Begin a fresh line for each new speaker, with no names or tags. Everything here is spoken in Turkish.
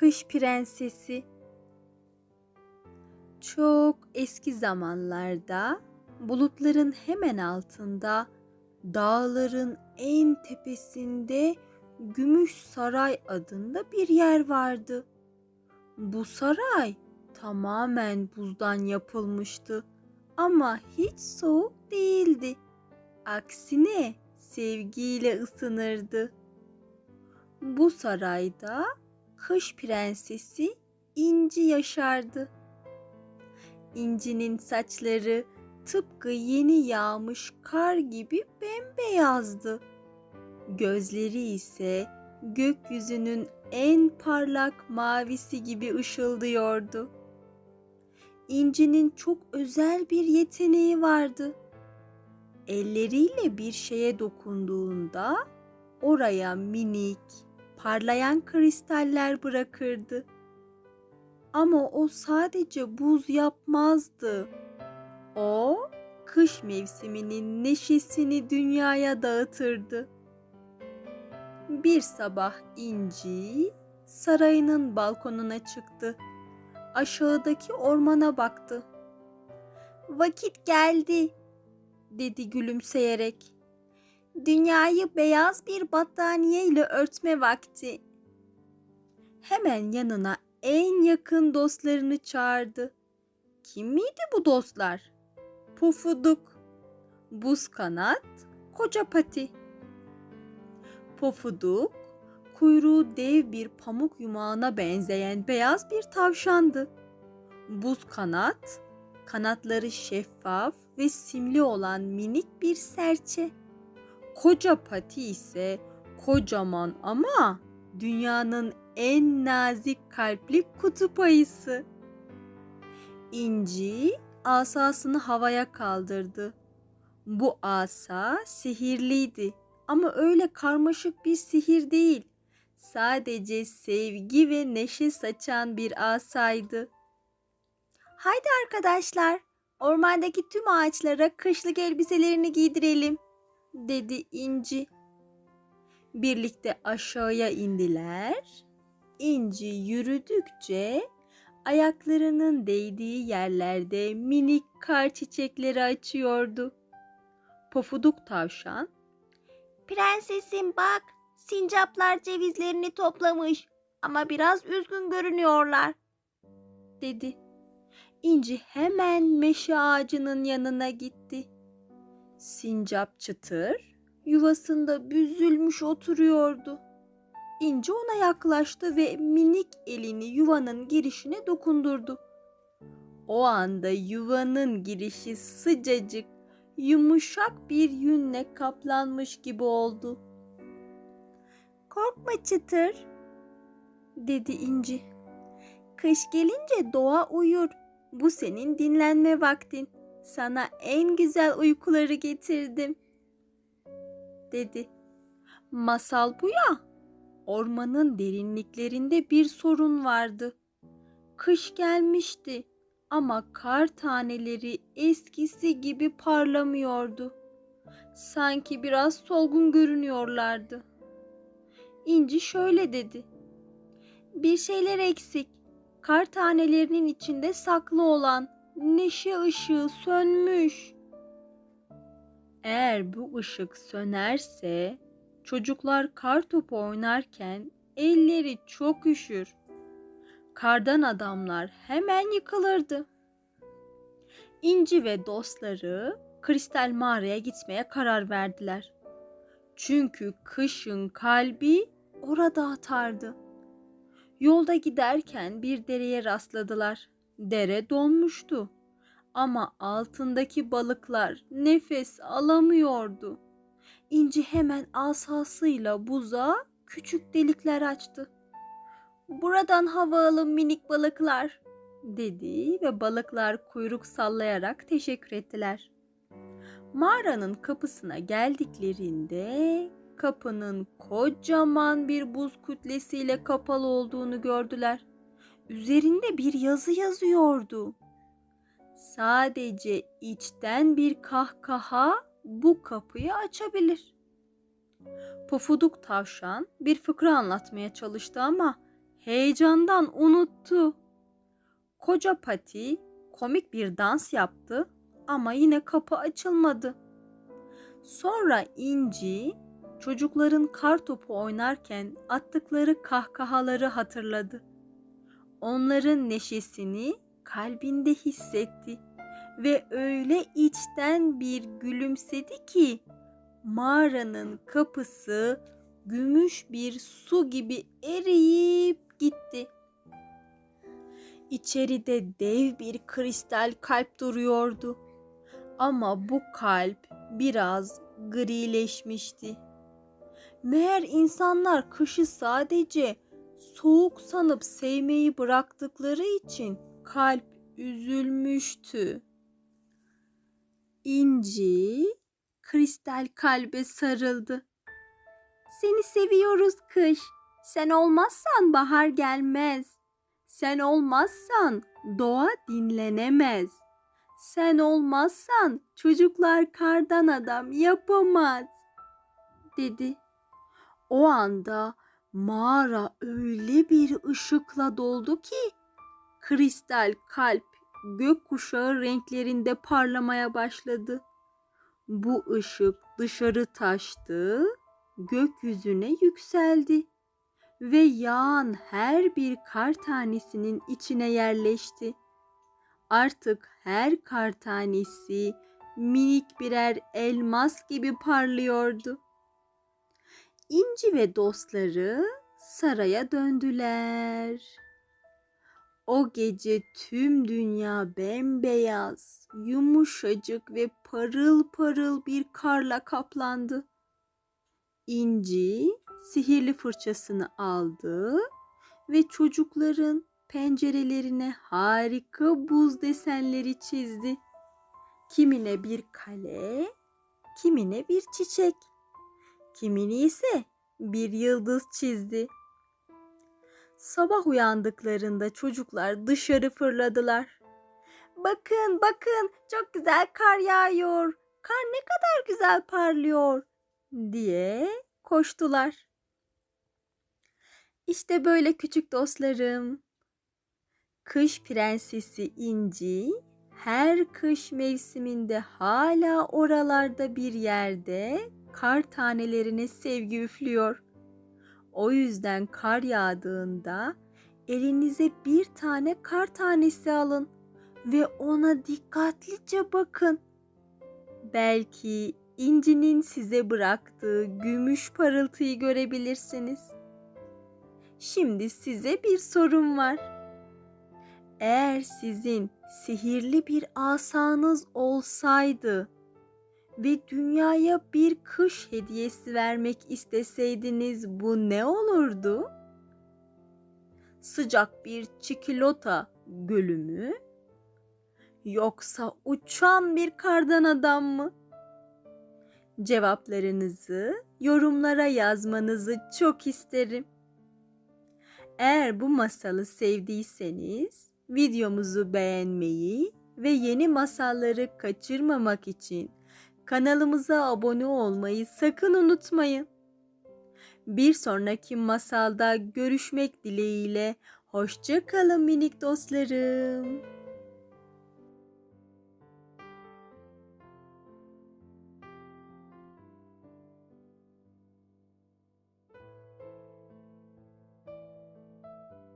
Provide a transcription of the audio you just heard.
Kış Prensesi Çok eski zamanlarda bulutların hemen altında dağların en tepesinde Gümüş Saray adında bir yer vardı. Bu saray tamamen buzdan yapılmıştı ama hiç soğuk değildi. Aksine sevgiyle ısınırdı. Bu sarayda kış prensesi İnci yaşardı. İnci'nin saçları tıpkı yeni yağmış kar gibi bembeyazdı. Gözleri ise gökyüzünün en parlak mavisi gibi ışıldıyordu. İnci'nin çok özel bir yeteneği vardı. Elleriyle bir şeye dokunduğunda oraya minik, parlayan kristaller bırakırdı. Ama o sadece buz yapmazdı. O kış mevsiminin neşesini dünyaya dağıtırdı. Bir sabah İnci sarayının balkonuna çıktı. Aşağıdaki ormana baktı. Vakit geldi, dedi gülümseyerek. Dünyayı beyaz bir battaniye ile örtme vakti. Hemen yanına en yakın dostlarını çağırdı. Kim miydi bu dostlar? Pufuduk, Buz Kanat, Koca Pati. Pofuduk, kuyruğu dev bir pamuk yumağına benzeyen beyaz bir tavşandı. Buz kanat, kanatları şeffaf ve simli olan minik bir serçe. Koca pati ise kocaman ama dünyanın en nazik kalpli kutup ayısı. İnci asasını havaya kaldırdı. Bu asa sihirliydi ama öyle karmaşık bir sihir değil. Sadece sevgi ve neşe saçan bir asaydı. Haydi arkadaşlar, ormandaki tüm ağaçlara kışlık elbiselerini giydirelim, dedi İnci. Birlikte aşağıya indiler. İnci yürüdükçe ayaklarının değdiği yerlerde minik kar çiçekleri açıyordu. Pofuduk tavşan
Prensesim bak, sincaplar cevizlerini toplamış ama biraz üzgün görünüyorlar.
dedi. İnci hemen meşe ağacının yanına gitti. Sincap çıtır yuvasında büzülmüş oturuyordu. İnci ona yaklaştı ve minik elini yuvanın girişine dokundurdu. O anda yuvanın girişi sıcacık, yumuşak bir yünle kaplanmış gibi oldu. Korkma çıtır, dedi İnci. Kış gelince doğa uyur. Bu senin dinlenme vaktin. Sana en güzel uykuları getirdim, dedi. Masal bu ya. Ormanın derinliklerinde bir sorun vardı. Kış gelmişti ama kar taneleri eskisi gibi parlamıyordu. Sanki biraz solgun görünüyorlardı. İnci şöyle dedi. Bir şeyler eksik. Kar tanelerinin içinde saklı olan neşe ışığı sönmüş. Eğer bu ışık sönerse çocuklar kar topu oynarken elleri çok üşür. Kardan adamlar hemen yıkılırdı. İnci ve dostları kristal mağaraya gitmeye karar verdiler. Çünkü kışın kalbi orada atardı. Yolda giderken bir dereye rastladılar. Dere donmuştu. Ama altındaki balıklar nefes alamıyordu. İnci hemen asasıyla buza küçük delikler açtı. Buradan hava alın minik balıklar, dedi ve balıklar kuyruk sallayarak teşekkür ettiler. Mağaranın kapısına geldiklerinde kapının kocaman bir buz kütlesiyle kapalı olduğunu gördüler. Üzerinde bir yazı yazıyordu. Sadece içten bir kahkaha bu kapıyı açabilir. Pofuduk tavşan bir fıkra anlatmaya çalıştı ama heyecandan unuttu. Koca Pati komik bir dans yaptı ama yine kapı açılmadı. Sonra İnci çocukların kar topu oynarken attıkları kahkahaları hatırladı. Onların neşesini kalbinde hissetti ve öyle içten bir gülümsedi ki mağaranın kapısı gümüş bir su gibi eriyip gitti. İçeride dev bir kristal kalp duruyordu. Ama bu kalp biraz grileşmişti. Meğer insanlar kışı sadece soğuk sanıp sevmeyi bıraktıkları için kalp üzülmüştü. İnci kristal kalbe sarıldı. Seni seviyoruz kış. Sen olmazsan bahar gelmez. Sen olmazsan doğa dinlenemez. Sen olmazsan çocuklar kardan adam yapamaz, dedi. O anda mağara öyle bir ışıkla doldu ki kristal kalp gökkuşağı renklerinde parlamaya başladı. Bu ışık dışarı taştı, gökyüzüne yükseldi ve yağan her bir kar tanesinin içine yerleşti. Artık her kar tanesi minik birer elmas gibi parlıyordu. İnci ve dostları saraya döndüler. O gece tüm dünya bembeyaz, yumuşacık ve parıl parıl bir karla kaplandı. İnci sihirli fırçasını aldı ve çocukların pencerelerine harika buz desenleri çizdi. Kimine bir kale, kimine bir çiçek, kimini ise bir yıldız çizdi. Sabah uyandıklarında çocuklar dışarı fırladılar. Bakın, bakın çok güzel kar yağıyor. Kar ne kadar güzel parlıyor diye koştular. İşte böyle küçük dostlarım. Kış prensesi İnci her kış mevsiminde hala oralarda bir yerde kar tanelerine sevgi üflüyor. O yüzden kar yağdığında elinize bir tane kar tanesi alın ve ona dikkatlice bakın. Belki incinin size bıraktığı gümüş parıltıyı görebilirsiniz. Şimdi size bir sorum var. Eğer sizin sihirli bir asanız olsaydı ve dünyaya bir kış hediyesi vermek isteseydiniz bu ne olurdu? Sıcak bir çikolata gölü mü? Yoksa uçan bir kardan adam mı? Cevaplarınızı yorumlara yazmanızı çok isterim. Eğer bu masalı sevdiyseniz videomuzu beğenmeyi ve yeni masalları kaçırmamak için kanalımıza abone olmayı sakın unutmayın. Bir sonraki masalda görüşmek dileğiyle hoşça kalın minik dostlarım.